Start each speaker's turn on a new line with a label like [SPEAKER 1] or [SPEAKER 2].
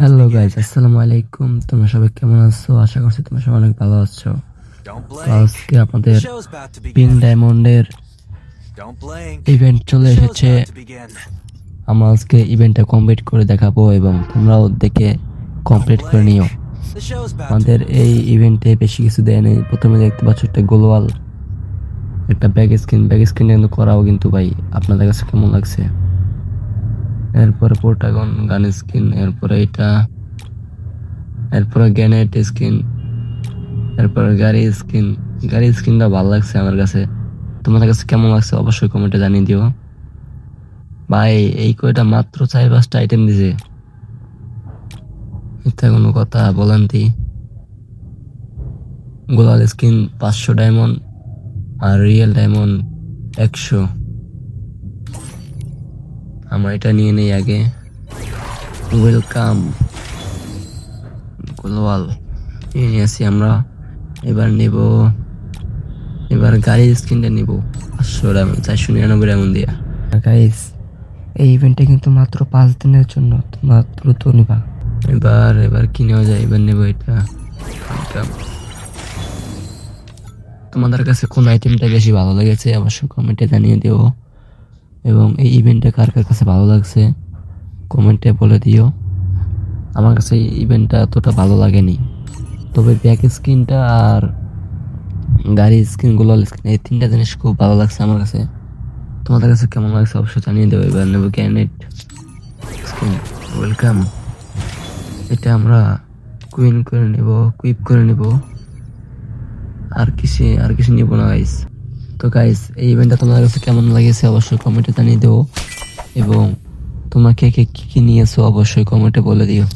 [SPEAKER 1] Hello guys আসসালামু আলাইকুম তোমরা সবাই কেমন আছো? আশা করছি তোমরা সবাই অনেক ভালো আছো. আজকে আপনাদের
[SPEAKER 2] about
[SPEAKER 1] পিঙ্ক ডায়মন্ডের ইভেন্ট চলে এসেছে. আমরা আজকে ইভেন্টটা কমপ্লিট করে দেখাবো এবং তোমরাও দেখে কমপ্লিট করে নিও। আমাদের এই ইভেন্টে বেশি কিছু দেয় নেই। প্রথমে দেখতে পাচ্ছ একটা গোলওয়াল। একটা ব্যাগ স্ক্রিন ব্যাগ স্ক্রিন কিন্তু করাও কিন্তু ভাই। আপনাদের কাছে কেমন লাগছে? এরপরে পোর্টাগন গান স্কিন এরপরে এটা, এরপরে গ্যানেট স্কিন এরপরে গাড়ি স্কিন গাড়ি স্কিনটা ভালো লাগছে আমার কাছে। তোমাদের কাছে কেমন লাগছে অবশ্যই কমেন্টে জানিয়ে দিও। ভাই, এই কয়টা মাত্র চার পাঁচটা আইটেম দিছে। মিথ্যা কোনো কথা বলেন তি। গোলাল স্কিন পাঁচশো ডায়মন্ড আর রিয়েল ডায়মন্ড একশো। আমরা এটা নিয়ে নেই আগে। ওয়েলকাম গোলওয়াল নিয়ে নিয়েছি আমরা। এবার নেব এবার গাড়ির স্কিনটা নিব। পাঁচশো ডায়মন্ড চারশো নিরানব্বই ডায়মন্ড দিয়া। গাইস এই ইভেন্টটা কিন্তু মাত্র পাঁচ দিনের জন্য তোমরা দ্রুত নিবা। এবার এবার কি নেওয়া যায়? এবার নেব এটা। তোমাদের কাছে কোন আইটেমটা বেশি ভালো লেগেছে অবশ্যই কমেন্টে জানিয়ে দিও। এবং এই ইভেন্টটা কার কার কাছে ভালো লাগছে? কমেন্টে বলে দিও। আমার কাছে এই ইভেন্টটা এতটা ভালো লাগেনি। তবে ব্যাক স্ক্রিনটা আর গাড়ির স্ক্রিনগুলো স্ক্রিন এই তিনটা জিনিস খুব ভালো লাগছে আমার কাছে। তোমাদের কাছে কেমন লাগছে অবশ্যই জানিয়ে দেবো। এবার নেব গ্যানেট স্ক্রিন ওয়েলকাম এটা আমরা কুইন করে নেব কুইপ করে নেব। আর কিছু আর কিছু নিব না গাইস তো গাইস এই ইভেন্টটা তোমাদের কাছে কেমন লাগেছে অবশ্যই কমেন্টে জানিয়ে দেবো এবং তোমাকে কে কে কি কি নিয়েছো অবশ্যই কমেন্টে বলে দিও।